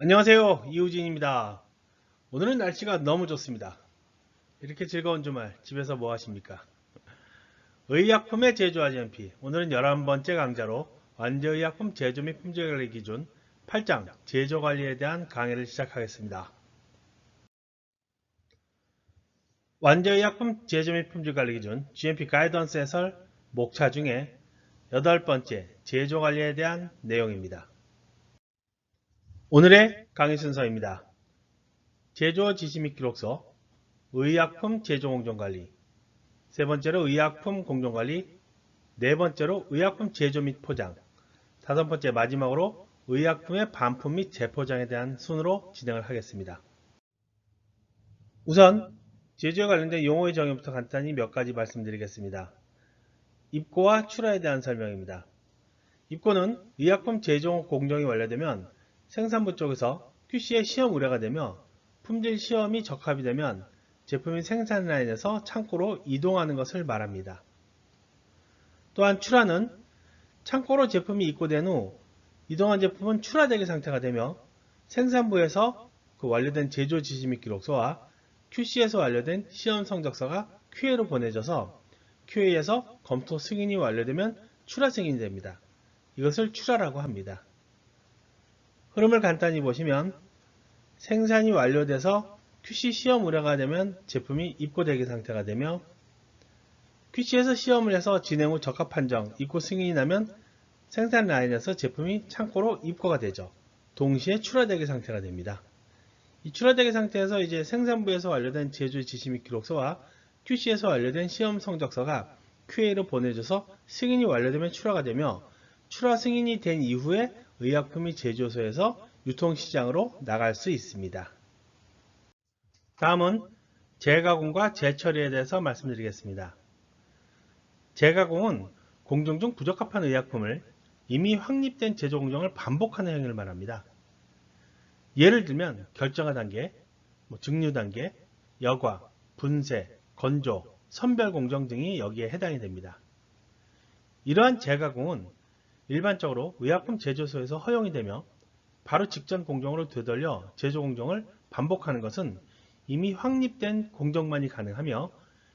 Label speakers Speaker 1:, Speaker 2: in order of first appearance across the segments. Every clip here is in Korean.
Speaker 1: 안녕하세요. 이우진입니다. 오늘은 날씨가 너무 좋습니다. 이렇게 즐거운 주말 집에서 뭐 하십니까? 의약품의 제조 RGMP 오늘은 11번째 강좌로 완제의약품 제조 및 품질관리 기준 8장 제조 관리에 대한 강의를 시작하겠습니다. 완제의약품 제조 및 품질관리 기준 GMP 가이던스 해설 목차 중에 여덟 번째 제조 관리에 대한 내용입니다 오늘의 강의 순서입니다. 제조 지시 및 기록서, 의약품 제조 공정관리, 세 번째로 의약품 공정관리, 네 번째로 의약품 제조 및 포장, 다섯 번째 마지막으로 의약품의 반품 및 재포장에 대한 순으로 진행을 하겠습니다. 우선 제조에 관련된 용어의 정의부터 간단히 몇 가지 말씀드리겠습니다. 입고와 출하에 대한 설명입니다. 입고는 의약품 제조 공정이 완료되면 생산부 쪽에서 QC의 시험 의뢰가 되며 품질 시험이 적합이 되면 제품이 생산 라인에서 창고로 이동하는 것을 말합니다. 또한 출하는 창고로 제품이 입고된 후 이동한 제품은 출하대기 상태가 되며 생산부에서 그 완료된 제조 지시 및 기록서와 QC에서 완료된 시험 성적서가 QA로 보내져서 QA에서 검토 승인이 완료되면 출하 승인이 됩니다. 이것을 출하라고 합니다. 흐름을 간단히 보시면 생산이 완료돼서 QC 시험 의뢰가 되면 제품이 입고되기 상태가 되며 QC에서 시험을 해서 진행 후 적합 판정, 입고 승인이 나면 생산 라인에서 제품이 창고로 입고가 되죠. 동시에 출하되기 상태가 됩니다. 이 출하되기 상태에서 이제 생산부에서 완료된 제조 지시 및 기록서와 QC에서 완료된 시험 성적서가 QA로 보내져서 승인이 완료되면 출하가 되며 출하 승인이 된 이후에 의약품이 제조소에서 유통시장으로 나갈 수 있습니다. 다음은 재가공과 재처리에 대해서 말씀드리겠습니다. 재가공은 공정 중 부적합한 의약품을 이미 확립된 제조 공정을 반복하는 행위를 말합니다. 예를 들면 결정화 단계, 뭐 증류 단계, 여과, 분쇄, 건조, 선별 공정 등이 여기에 해당이 됩니다. 이러한 재가공은 일반적으로 의약품 제조소에서 허용이 되며 바로 직전 공정으로 되돌려 제조 공정을 반복하는 것은 이미 확립된 공정만이 가능하며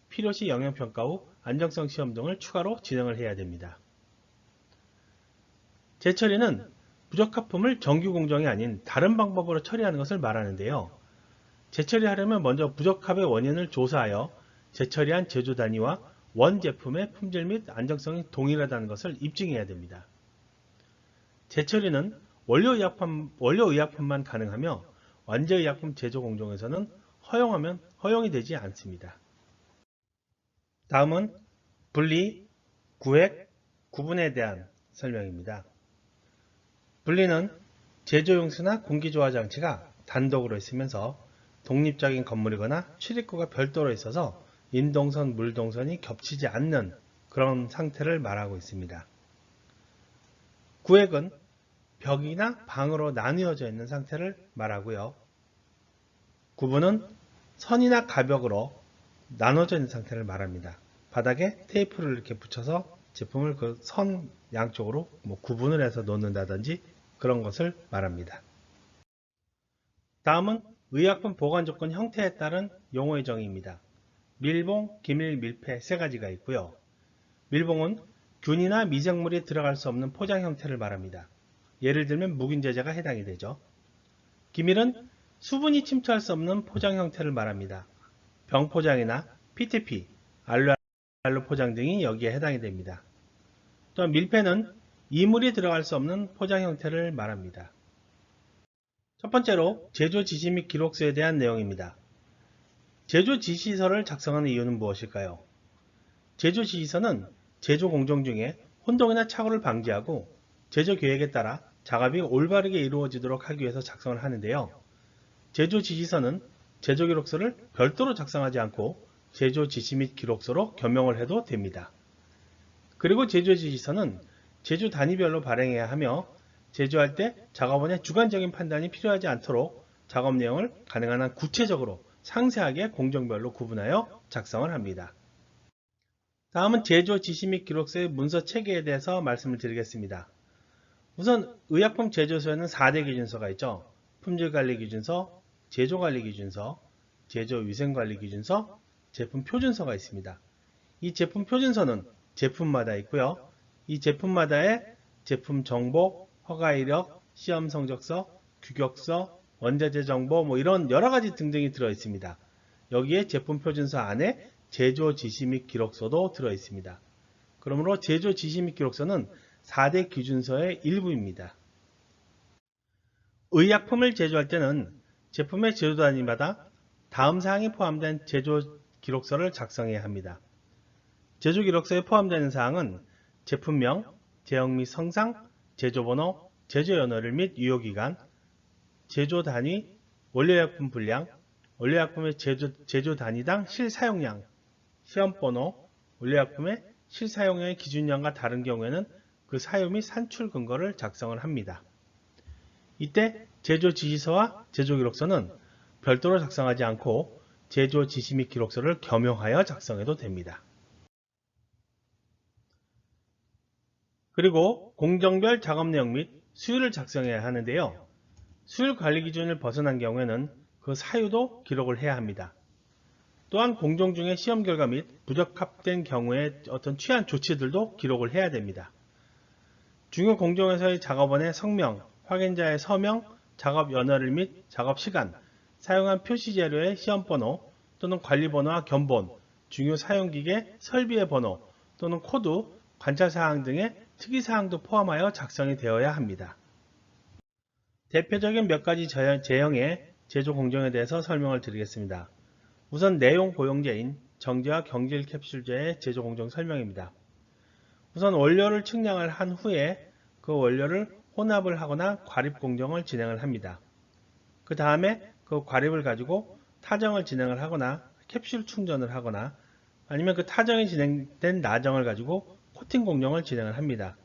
Speaker 1: 필요시 영향평가 후 안정성 시험 등을 추가로 진행을 해야 됩니다. 재처리는 부적합품을 정규 공정이 아닌 다른 방법으로 처리하는 것을 말하는데요. 재처리하려면 먼저 부적합의 원인을 조사하여 재처리한 제조 단위와 원 제품의 품질 및 안정성이 동일하다는 것을 입증해야 됩니다. 재처리는 원료의약품, 원료의약품만 가능하며 완제의약품 제조 공정에서는 허용하면 허용이 되지 않습니다. 다음은 분리, 구획, 구분에 대한 설명입니다. 분리는 제조용수나 공기조화 장치가 단독으로 있으면서 독립적인 건물이거나 출입구가 별도로 있어서 인동선, 물동선이 겹치지 않는 그런 상태를 말하고 있습니다. 구획은 벽이나 방으로 나뉘어져 있는 상태를 말하고요. 구분은 선이나 가벽으로 나눠져 있는 상태를 말합니다. 바닥에 테이프를 이렇게 붙여서 제품을 그 선 양쪽으로 뭐 구분을 해서 놓는다든지 그런 것을 말합니다. 다음은 의약품 보관 조건 형태에 따른 용어의 정의입니다. 밀봉, 기밀, 밀폐 세 가지가 있고요. 밀봉은 균이나 미생물이 들어갈 수 없는 포장 형태를 말합니다. 예를 들면 묵인 제재가 해당이 되죠. 기밀은 수분이 침투할 수 없는 포장 형태를 말합니다. 병포장이나 PTP, 알로알로 포장 등이 여기에 해당이 됩니다. 또한 밀폐는 이물이 들어갈 수 없는 포장 형태를 말합니다. 첫 번째로 제조 지시 및 기록서에 대한 내용입니다. 제조 지시서를 작성하는 이유는 무엇일까요? 제조 지시서는 제조 공정 중에 혼동이나 착오를 방지하고 제조 계획에 따라 작업이 올바르게 이루어지도록 하기 위해서 작성을 하는데요. 제조 지시서는 제조 기록서를 별도로 작성하지 않고 제조 지시 및 기록서로 겸용을 해도 됩니다. 그리고 제조 지시서는 제조 단위별로 발행해야 하며 제조할 때 작업원의 주관적인 판단이 필요하지 않도록 작업 내용을 가능한 한 구체적으로 상세하게 공정별로 구분하여 작성을 합니다. 다음은 제조 지시 및 기록서의 문서 체계에 대해서 말씀을 드리겠습니다. 우선 의약품 제조소에는 4대 기준서가 있죠. 품질관리기준서, 제조관리기준서, 제조위생관리기준서, 제품표준서가 있습니다. 이 제품표준서는 제품마다 있고요. 이 제품마다의 제품 정보, 허가 이력, 시험 성적서, 규격서, 원자재 정보 뭐 이런 여러 가지 등등이 들어 있습니다. 여기에 제품 표준서 안에 제조 지시 및 기록서도 들어 있습니다. 그러므로 제조 지시 및 기록서는 4대 기준서의 일부입니다. 의약품을 제조할 때는 제품의 제조 단위마다 다음 사항이 포함된 제조 기록서를 작성해야 합니다. 제조 기록서에 포함되는 사항은 제품명, 제형 및 성상, 제조번호, 제조연료를 및 유효기간, 제조 단위, 원료약품 분량, 원료약품의 제조, 제조 단위당 실사용량, 시험번호, 원료약품의 실사용량의 기준량과 다른 경우에는 그 사유 및 산출 근거를 작성을 합니다. 이때 제조 지시서와 제조 기록서는 별도로 작성하지 않고 제조 지시 및 기록서를 겸용하여 작성해도 됩니다. 그리고 공정별 작업 내용 및 수율을 작성해야 하는데요. 수율 관리 기준을 벗어난 경우에는 그 사유도 기록을 해야 합니다. 또한 공정 중에 시험 결과 및 부적합된 경우에 어떤 취한 조치들도 기록을 해야 됩니다. 중요 공정에서의 작업원의 성명, 확인자의 서명, 작업 연월일 및 작업 시간, 사용한 표시 재료의 시험 번호 또는 관리 번호와 견본, 중요 사용기계 설비의 번호 또는 코드, 관찰 사항 등의 특이 사항도 포함하여 작성이 되어야 합니다. 대표적인 몇 가지 제형의 제조 공정에 대해서 설명을 드리겠습니다. 우선 내용 고용제인 정제와 경질 캡슐제의 제조 공정 설명입니다. 우선 원료를 측량을 한 후에 그 원료를 혼합을 하거나 과립 공정을 진행을 합니다. 그 다음에 그 과립을 가지고 타정을 진행을 하거나 캡슐 충전을 하거나 아니면 그 타정이 진행된 나정을 가지고 코팅 공정을 진행을 합니다.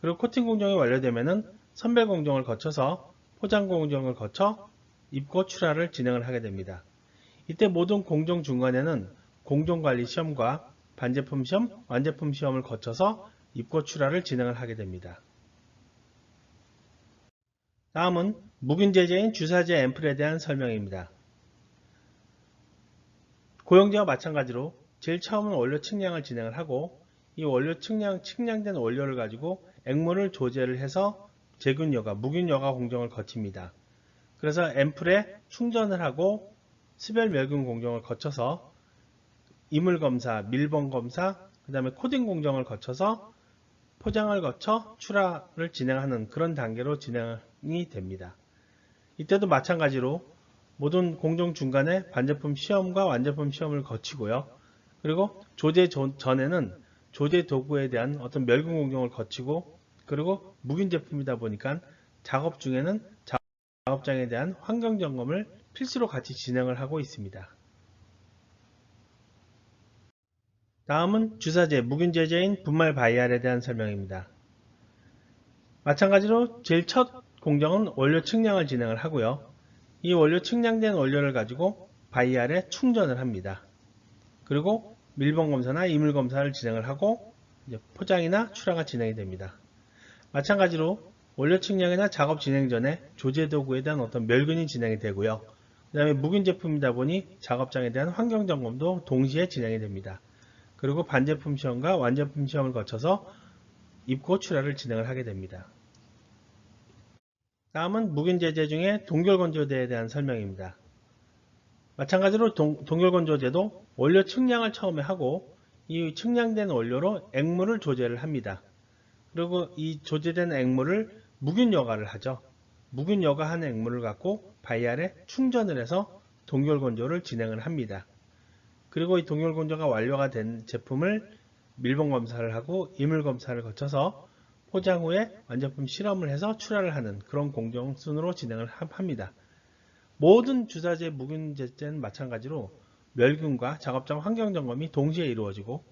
Speaker 1: 그리고 코팅 공정이 완료되면은 선별 공정을 거쳐서 포장 공정을 거쳐 입고 출하를 진행을 하게 됩니다. 이때 모든 공정 중간에는 공정관리 시험과 반제품 시험, 완제품 시험을 거쳐서 입고 출하를 진행을 하게 됩니다. 다음은 묵인제제인 주사제 앰플에 대한 설명입니다. 고용제와 마찬가지로 제일 처음은 원료 측량을 진행을 하고 이 원료 측량, 측량된 원료를 가지고 액물을 조제를 해서 제균여가, 묵인여가 공정을 거칩니다. 그래서 앰플에 충전을 하고 수별 멸균 공정을 거쳐서 이물 검사, 밀봉 검사, 그 다음에 코딩 공정을 거쳐서 포장을 거쳐 출하를 진행하는 그런 단계로 진행이 됩니다. 이때도 마찬가지로 모든 공정 중간에 반제품 시험과 완제품 시험을 거치고요. 그리고 조제 전에는 조제 도구에 대한 어떤 멸균 공정을 거치고 그리고 묵인 제품이다 보니까 작업 중에는 작업장에 대한 환경 점검을 필수로 같이 진행을 하고 있습니다. 다음은 주사제, 묵인제제인 분말 바이알에 대한 설명입니다. 마찬가지로 제일 첫 공정은 원료 측량을 진행을 하고요. 이 원료 측량된 원료를 가지고 바이알에 충전을 합니다. 그리고 밀봉 검사나 이물 검사를 진행을 하고 포장이나 출하가 진행이 됩니다. 마찬가지로 원료 측량이나 작업 진행 전에 조제 도구에 대한 어떤 멸균이 진행이 되고요. 그 다음에 묵인 제품이다 보니 작업장에 대한 환경 점검도 동시에 진행이 됩니다. 그리고 반제품 시험과 완제품 시험을 거쳐서 입고 출하를 진행을 하게 됩니다. 다음은 묵인 제재 중에 동결건조제에 대한 설명입니다. 마찬가지로 동, 결건조제도 원료 측량을 처음에 하고 이 측량된 원료로 액물을 조제를 합니다. 그리고 이 조제된 액물을 여과를 하죠. 여과한 액물을 갖고 바이알에 충전을 해서 동결건조를 진행을 합니다. 그리고 이 동결건조가 완료가 된 제품을 밀봉 검사를 하고 이물 검사를 거쳐서 포장 후에 완제품 실험을 해서 출하를 하는 그런 공정 순으로 진행을 합니다. 모든 주사제 묵인제제는 마찬가지로 멸균과 작업장 환경 점검이 동시에 이루어지고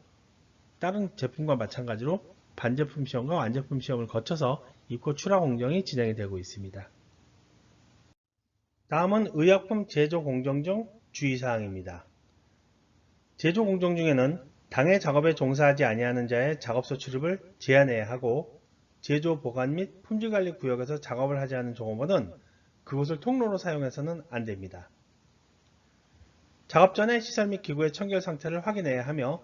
Speaker 1: 다른 제품과 마찬가지로 반제품 시험과 완제품 시험을 거쳐서 입고 출하 공정이 진행이 되고 있습니다. 다음은 의약품 제조 공정 중 주의사항입니다. 제조 공정 중에는 당해 작업에 종사하지 아니하는 자의 작업소 출입을 제한해야 하고 제조 보관 및 품질 관리 구역에서 작업을 하지 않은 종업원은 그곳을 통로로 사용해서는 안 됩니다. 작업 전에 시설 및 기구의 청결 상태를 확인해야 하며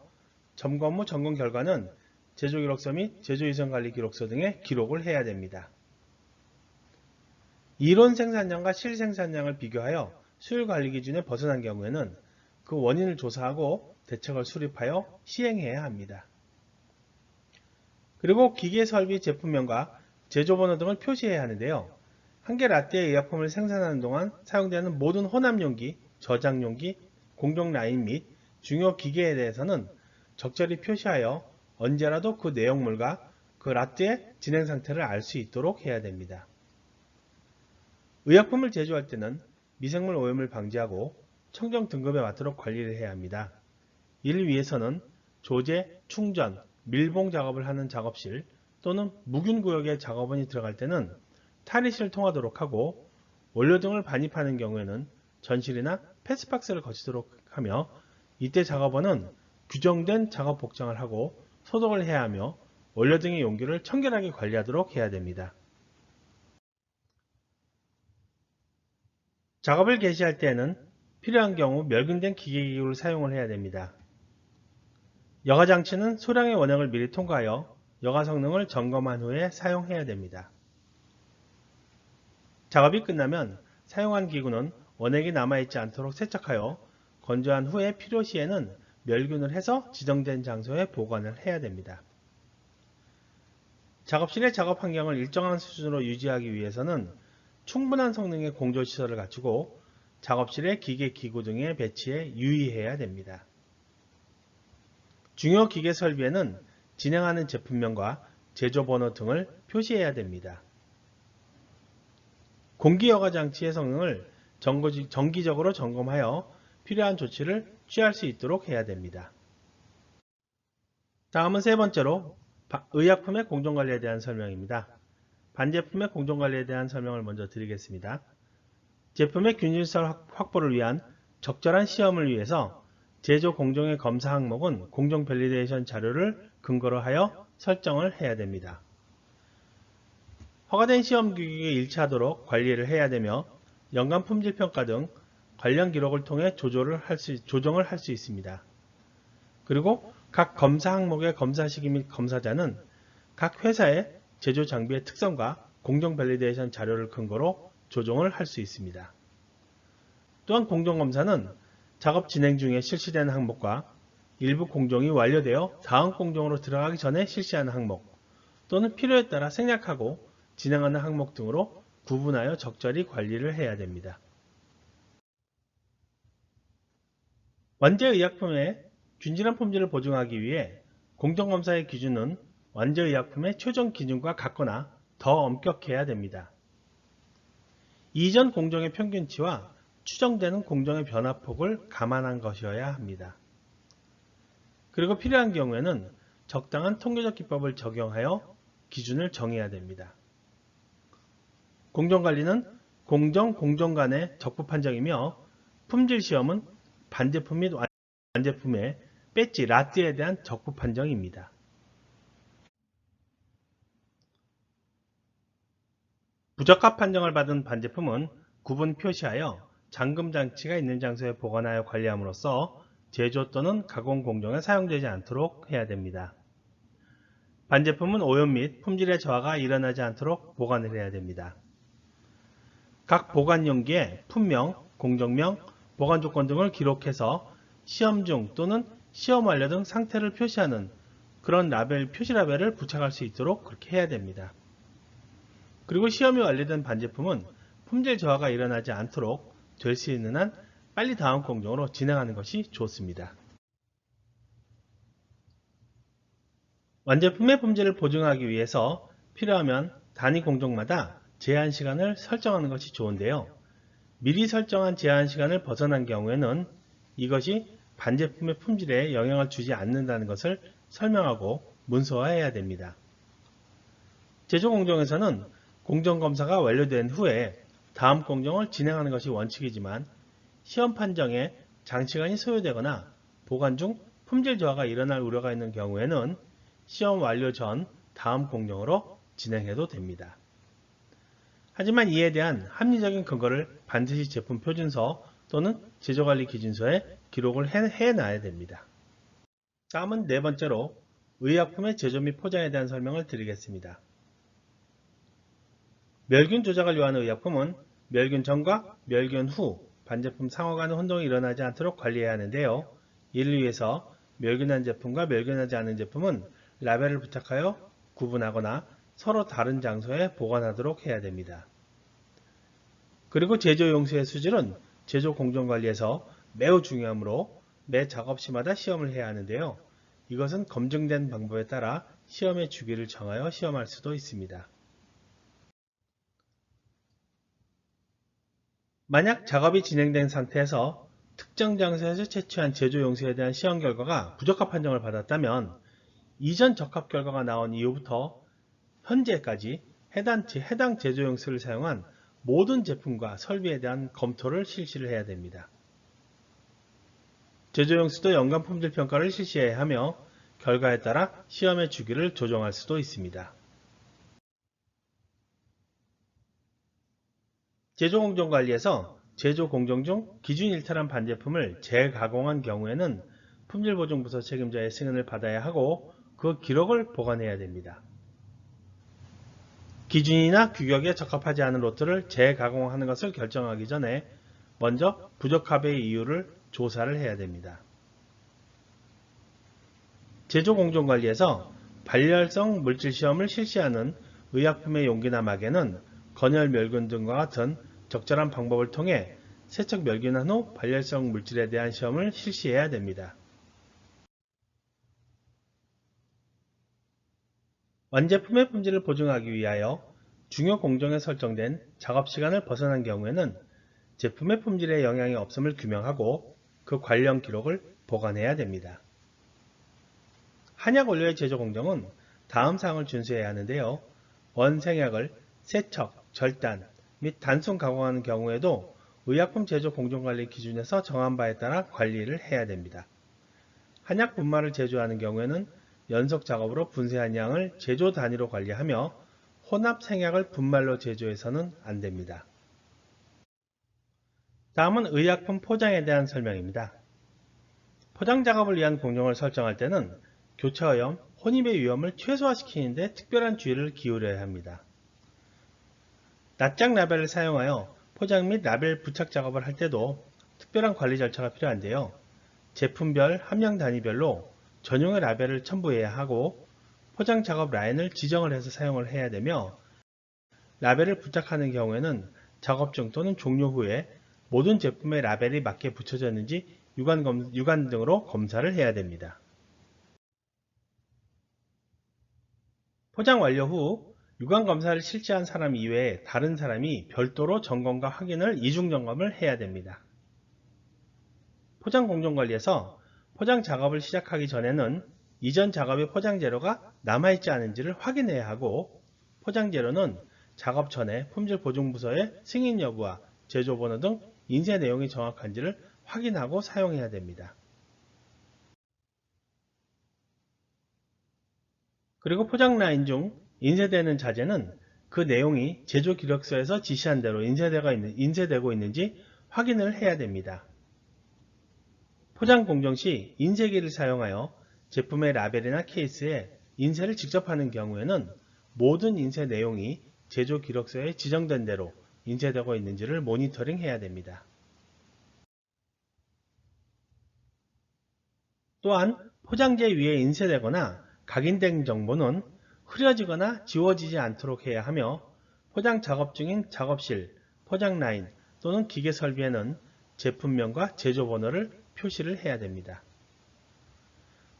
Speaker 1: 점검 후 점검 결과는 제조 기록서 및 제조이전관리 기록서 등에 기록을 해야 됩니다. 이론 생산량과 실 생산량을 비교하여 수율 관리 기준에 벗어난 경우에는 그 원인을 조사하고 대책을 수립하여 시행해야 합니다. 그리고 기계 설비 제품명과 제조번호 등을 표시해야 하는데요. 한 개 라떼의 의약품을 생산하는 동안 사용되는 모든 혼합용기, 저장용기, 공정 라인 및 중요 기계에 대해서는 적절히 표시하여 언제라도 그 내용물과 그 라떼의 진행 상태를 알 수 있도록 해야 됩니다. 의약품을 제조할 때는 미생물 오염을 방지하고 청정 등급에 맞도록 관리를 해야 합니다. 이를 위해서는 조제, 충전, 밀봉 작업을 하는 작업실 또는 무균 구역에 작업원이 들어갈 때는 탈의실을 통하도록 하고 원료 등을 반입하는 경우에는 전실이나 패스박스를 거치도록 하며 이때 작업원은 규정된 작업 복장을 하고 소독을 해야 하며 원료 등의 용기를 청결하게 관리하도록 해야 됩니다. 작업을 개시할 때에는 필요한 경우 멸균된 기계기구를 사용을 해야 됩니다. 여가장치는 소량의 원액을 미리 통과하여 여가 성능을 점검한 후에 사용해야 됩니다. 작업이 끝나면 사용한 기구는 원액이 남아있지 않도록 세척하여 건조한 후에 필요시에는 멸균을 해서 지정된 장소에 보관을 해야 됩니다. 작업실의 작업 환경을 일정한 수준으로 유지하기 위해서는 충분한 성능의 공조시설을 갖추고 작업실의 기계 기구 등의 배치에 유의해야 됩니다. 중요 기계 설비에는 진행하는 제품명과 제조 번호 등을 표시해야 됩니다. 공기여과 장치의 성능을 정기적으로 점검하여 필요한 조치를 취할 수 있도록 해야 됩니다. 다음은 세 번째로 의약품의 공정관리에 대한 설명입니다. 반제품의 공정관리에 대한 설명을 먼저 드리겠습니다. 제품의 균일성 확보를 위한 적절한 시험을 위해서 제조 공정의 검사 항목은 공정 밸리데이션 자료를 근거로 하여 설정을 해야 됩니다. 허가된 시험기기에 일치하도록 관리를 해야 되며 연간 품질 평가 등 관련 기록을 통해 조절을 할 수, 조정을 할 수 있습니다. 그리고 각 검사 항목의 검사 시기 및 검사자는 각 회사의 제조 장비의 특성과 공정 밸리데이션 자료를 근거로 조정을 할 수 있습니다. 또한 공정검사는 작업 진행 중에 실시되는 항목과 일부 공정이 완료되어 다음 공정으로 들어가기 전에 실시하는 항목 또는 필요에 따라 생략하고 진행하는 항목 등으로 구분하여 적절히 관리를 해야 됩니다. 완제의약품의 균질한 품질을 보증하기 위해 공정검사의 기준은 완제의약품의 최종 기준과 같거나 더 엄격해야 됩니다. 이전 공정의 평균치와 추정되는 공정의 변화폭을 감안한 것이어야 합니다. 그리고 필요한 경우에는 적당한 통계적 기법을 적용하여 기준을 정해야 됩니다. 공정관리는 공정, 공정 간의 적부 판정이며 품질 시험은 반제품 및 완제품의 배지, 라띠에 대한 적부 판정입니다. 부적합 판정을 받은 반제품은 구분 표시하여 잠금 장치가 있는 장소에 보관하여 관리함으로써 제조 또는 가공 공정에 사용되지 않도록 해야 됩니다. 반제품은 오염 및 품질의 저하가 일어나지 않도록 보관을 해야 됩니다. 각 보관 용기에 품명, 공정명, 보관 조건 등을 기록해서 시험 중 또는 시험 완료 등 상태를 표시하는 그런 라벨, 표시 라벨을 부착할 수 있도록 그렇게 해야 됩니다. 그리고 시험이 완료된 반제품은 품질 저하가 일어나지 않도록 될 수 있는 한 빨리 다음 공정으로 진행하는 것이 좋습니다. 완제품의 품질을 보증하기 위해서 필요하면 단위 공정마다 제한 시간을 설정하는 것이 좋은데요. 미리 설정한 제한 시간을 벗어난 경우에는 이것이 반제품의 품질에 영향을 주지 않는다는 것을 설명하고 문서화해야 됩니다. 제조 공정에서는 공정검사가 완료된 후에 다음 공정을 진행하는 것이 원칙이지만 시험 판정에 장시간이 소요되거나 보관 중 품질 저하가 일어날 우려가 있는 경우에는 시험 완료 전 다음 공정으로 진행해도 됩니다. 하지만 이에 대한 합리적인 근거를 반드시 제품 표준서 또는 제조관리 기준서에 기록을 해, 해놔야 됩니다. 다음은 네 번째로 의약품의 제조 및 포장에 대한 설명을 드리겠습니다. 멸균 조작을 요하는 의약품은 멸균 전과 멸균 후 반제품 상호 간의 혼동이 일어나지 않도록 관리해야 하는데요. 이를 위해서 멸균한 제품과 멸균하지 않은 제품은 라벨을 부착하여 구분하거나 서로 다른 장소에 보관하도록 해야 됩니다. 그리고 제조 용수의 수질은 제조 공정 관리에서 매우 중요하므로 매 작업 시마다 시험을 해야 하는데요. 이것은 검증된 방법에 따라 시험의 주기를 정하여 시험할 수도 있습니다. 만약 작업이 진행된 상태에서 특정 장소에서 채취한 제조 용수에 대한 시험 결과가 부적합 판정을 받았다면 이전 적합 결과가 나온 이후부터 현재까지 해당, 해당 제조 용수를 사용한 모든 제품과 설비에 대한 검토를 실시를 해야 됩니다. 제조 용수도 연간 품질 평가를 실시해야 하며 결과에 따라 시험의 주기를 조정할 수도 있습니다. 제조공정관리에서 제조 공정 중 기준 일탈한 반제품을 재가공한 경우에는 품질보증부서 책임자의 승인을 받아야 하고 그 기록을 보관해야 됩니다. 기준이나 규격에 적합하지 않은 로트를 재가공하는 것을 결정하기 전에 먼저 부적합의 이유를 조사를 해야 됩니다. 제조공정관리에서 발열성 물질 시험을 실시하는 의약품의 용기나 막에는 건열 멸균 등과 같은 적절한 방법을 통해 세척 멸균한 후 발열성 물질에 대한 시험을 실시해야 됩니다. 완제품의 품질을 보증하기 위하여 중요 공정에 설정된 작업 시간을 벗어난 경우에는 제품의 품질에 영향이 없음을 규명하고 그 관련 기록을 보관해야 됩니다. 한약 원료의 제조 공정은 다음 사항을 준수해야 하는데요. 원생약을 세척, 절단 및 단순 가공하는 경우에도 의약품 제조 공정관리 기준에서 정한 바에 따라 관리를 해야 됩니다. 한약 분말을 제조하는 경우에는 연속 작업으로 분쇄한 양을 제조 단위로 관리하며 혼합 생약을 분말로 제조해서는 안 됩니다. 다음은 의약품 포장에 대한 설명입니다. 포장 작업을 위한 공정을 설정할 때는 교차오염, 혼입의 위험을 최소화시키는 데 특별한 주의를 기울여야 합니다. 낱장 라벨을 사용하여 포장 및 라벨 부착 작업을 할 때도 특별한 관리 절차가 필요한데요. 제품별 함량 단위별로 전용의 라벨을 첨부해야 하고 포장 작업 라인을 지정을 해서 사용을 해야 되며 라벨을 부착하는 경우에는 작업 중 또는 종료 후에 모든 제품의 라벨이 맞게 붙여졌는지 유관, 검, 유관 등으로 검사를 해야 됩니다. 포장 완료 후 유관 검사를 실시한 사람 이외에 다른 사람이 별도로 점검과 확인을 이중 점검을 해야 됩니다. 포장 공정관리에서 포장 작업을 시작하기 전에는 이전 작업의 포장 재료가 남아있지 않은지를 확인해야 하고 포장 재료는 작업 전에 품질보증부서의 승인 여부와 제조번호 등 인쇄 내용이 정확한지를 확인하고 사용해야 됩니다. 그리고 포장 라인 중 인쇄되는 자재는 그 내용이 제조 기록서에서 지시한 대로 인쇄되고 있는 지 확인을 해야 됩니다. 포장 공정 시 인쇄기를 사용하여 제품의 라벨이나 케이스에 인쇄를 직접 하는 경우에는 모든 인쇄 내용이 제조 기록서에 지정된 대로 인쇄되고 있는지를 모니터링 해야 됩니다. 또한 포장재 위에 인쇄되거나 각인된 정보는 흐려지거나 지워지지 않도록 해야 하며 포장 작업 중인 작업실, 포장 라인 또는 기계 설비에는 제품명과 제조 번호를 표시를 해야 됩니다.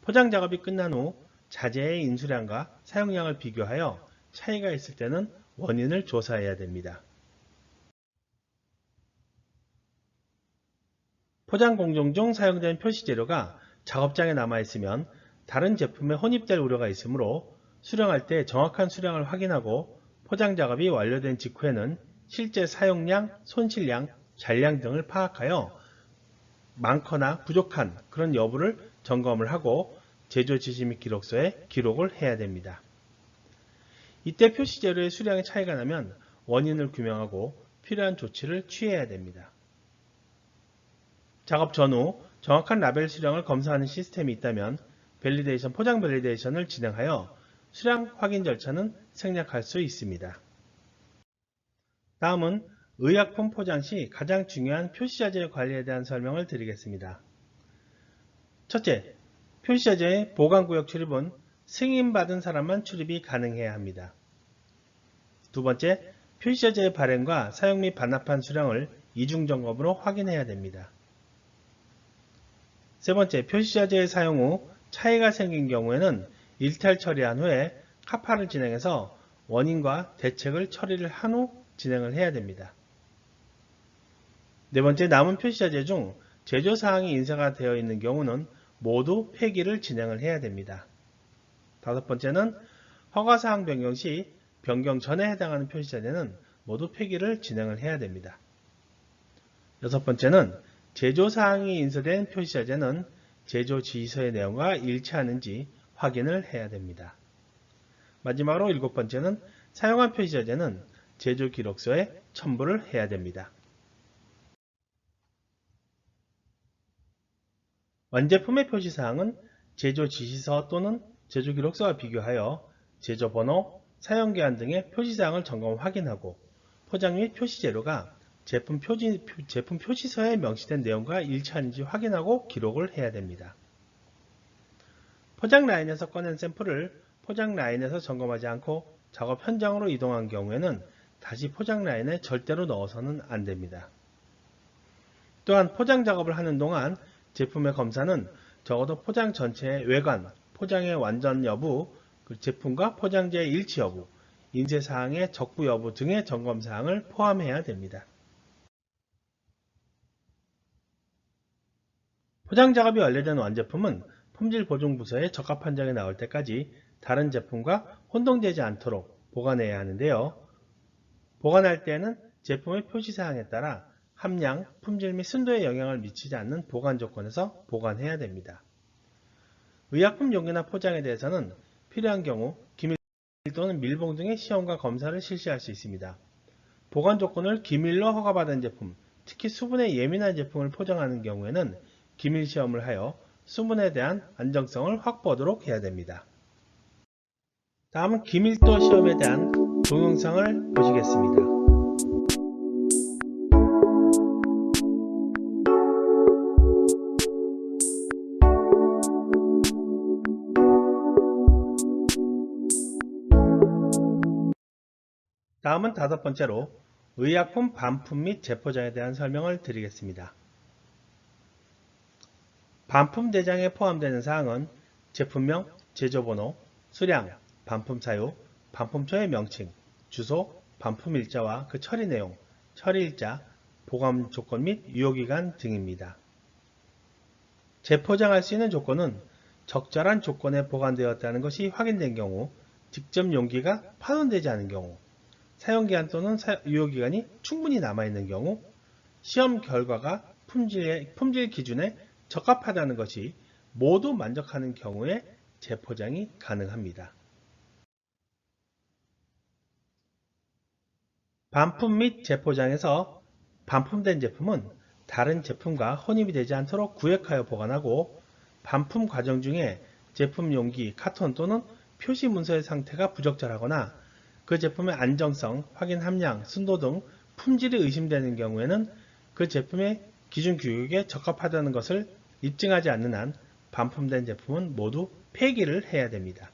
Speaker 1: 포장 작업이 끝난 후 자재의 인수량과 사용량을 비교하여 차이가 있을 때는 원인을 조사해야 됩니다. 포장 공정 중 사용된 표시 재료가 작업장에 남아있으면 다른 제품에 혼입될 우려가 있으므로 수령할 때 정확한 수량을 확인하고 포장 작업이 완료된 직후에는 실제 사용량, 손실량, 잔량 등을 파악하여 많거나 부족한 그런 여부를 점검을 하고 제조 지시 및 기록서에 기록을 해야 됩니다. 이때 표시 재료의 수량의 차이가 나면 원인을 규명하고 필요한 조치를 취해야 됩니다. 작업 전후 정확한 라벨 수량을 검사하는 시스템이 있다면 밸리데이션, 포장 밸리데이션을 진행하여 수량 확인 절차는 생략할 수 있습니다. 다음은 의약품 포장 시 가장 중요한 표시자재 관리에 대한 설명을 드리겠습니다. 첫째, 표시자재의 보관구역 출입은 승인받은 사람만 출입이 가능해야 합니다. 두 번째, 표시자재의 발행과 사용 및 반납한 수량을 이중점검으로 확인해야 됩니다. 세 번째, 표시자재의 사용 후 차이가 생긴 경우에는 일탈 처리한 후에 카파를 진행해서 원인과 대책을 처리를 한 후 진행을 해야 됩니다. 네 번째, 남은 표시자재 중 제조사항이 인쇄가 되어 있는 경우는 모두 폐기를 진행을 해야 됩니다. 다섯 번째는 허가사항 변경 시 변경 전에 해당하는 표시자재는 모두 폐기를 진행을 해야 됩니다. 여섯 번째는 제조사항이 인쇄된 표시자재는 제조 지휘서의 내용과 일치하는지 확인을 해야 됩니다. 마지막으로 일곱 번째는 사용한 표시자재는 제조 기록서에 첨부를 해야 됩니다. 완제품의 표시사항은 제조 지시서 또는 제조 기록서와 비교하여 제조 번호, 사용 기한 등의 표시사항을 점검 확인하고 포장 및 표시 재료가 제품, 표지, 제품 표시서에 명시된 내용과 일치하는지 확인하고 기록을 해야 됩니다. 포장 라인에서 꺼낸 샘플을 포장 라인에서 점검하지 않고 작업 현장으로 이동한 경우에는 다시 포장 라인에 절대로 넣어서는 안 됩니다. 또한 포장 작업을 하는 동안 제품의 검사는 적어도 포장 전체의 외관, 포장의 완전 여부, 그 제품과 포장재의 일치 여부, 인쇄사항의 적부 여부 등의 점검사항을 포함해야 됩니다. 포장 작업이 완료된 완제품은 품질 보증 부서에 적합한 장이 나올 때까지 다른 제품과 혼동되지 않도록 보관해야 하는데요. 보관할 때는 제품의 표시사항에 따라 함량, 품질 및 순도에 영향을 미치지 않는 보관 조건에서 보관해야 됩니다. 의약품 용기나 포장에 대해서는 필요한 경우 기밀 또는 밀봉 등의 시험과 검사를 실시할 수 있습니다. 보관 조건을 기밀로 허가받은 제품, 특히 수분에 예민한 제품을 포장하는 경우에는 기밀 시험을 하여 수분에 대한 안정성을 확보하도록 해야 됩니다. 다음은 기밀도 시험에 대한 동영상을 보시겠습니다. 다음은 다섯 번째로 의약품 반품 및 재포장에 대한 설명을 드리겠습니다. 반품 대장에 포함되는 사항은 제품명, 제조번호, 수량, 반품 사유, 반품처의 명칭, 주소, 반품 일자와 그 처리 내용, 처리 일자, 보관 조건 및 유효기간 등입니다. 재포장할 수 있는 조건은 적절한 조건에 보관되었다는 것이 확인된 경우, 직접 용기가 파손되지 않은 경우, 사용기한 또는 유효기간이 충분히 남아있는 경우, 시험 결과가 품질, 품질 기준에 적합하다는 것이 모두 만족하는 경우에 재포장이 가능합니다. 반품 및 재포장에서 반품된 제품은 다른 제품과 혼입이 되지 않도록 구획하여 보관하고 반품 과정 중에 제품 용기, 카톤 또는 표시 문서의 상태가 부적절하거나 그 제품의 안정성, 확인 함량, 순도 등 품질이 의심되는 경우에는 그 제품의 기준 규격에 적합하다는 것을 입증하지 않는 한 반품된 제품은 모두 폐기를 해야 됩니다.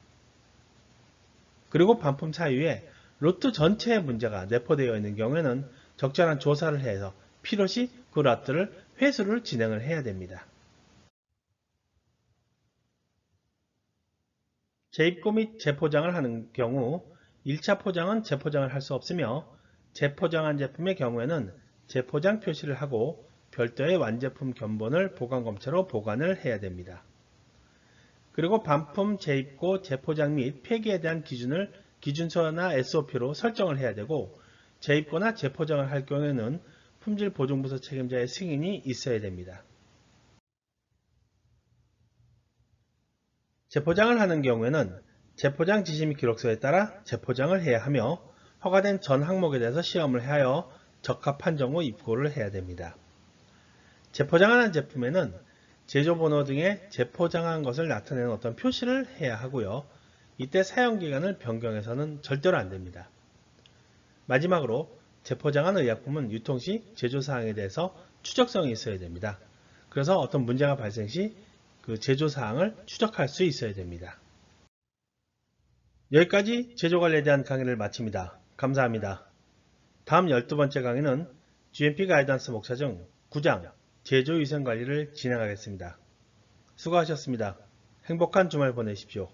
Speaker 1: 그리고 반품 사유에 로트 전체의 문제가 내포되어 있는 경우에는 적절한 조사를 해서 필요시 그 로트를 회수를 진행을 해야 됩니다. 재입고 및 재포장을 하는 경우 1차 포장은 재포장을 할 수 없으며 재포장한 제품의 경우에는 재포장 표시를 하고 별도의 완제품 견본을 보관검체로 보관을 해야 됩니다. 그리고 반품, 재입고, 재포장 및 폐기에 대한 기준을 기준서나 SOP로 설정을 해야 되고 재입고나 재포장을 할 경우에는 품질 보증부서 책임자의 승인이 있어야 됩니다. 재포장을 하는 경우에는 재포장 지시 및 기록서에 따라 재포장을 해야 하며 허가된 전 항목에 대해서 시험을 하여 적합 판정 후 입고를 해야 됩니다. 재포장하는 제품에는 제조번호 등의 재포장한 것을 나타내는 어떤 표시를 해야 하고요. 이때 사용기간을 변경해서는 절대로 안 됩니다. 마지막으로 재포장한 의약품은 유통 시 제조사항에 대해서 추적성이 있어야 됩니다. 그래서 어떤 문제가 발생 시 그 제조사항을 추적할 수 있어야 됩니다. 여기까지 제조관리에 대한 강의를 마칩니다. 감사합니다. 다음 12번째 강의는 GMP 가이던스 목차증 9장 제조위생관리를 진행하겠습니다. 수고하셨습니다. 행복한 주말 보내십시오.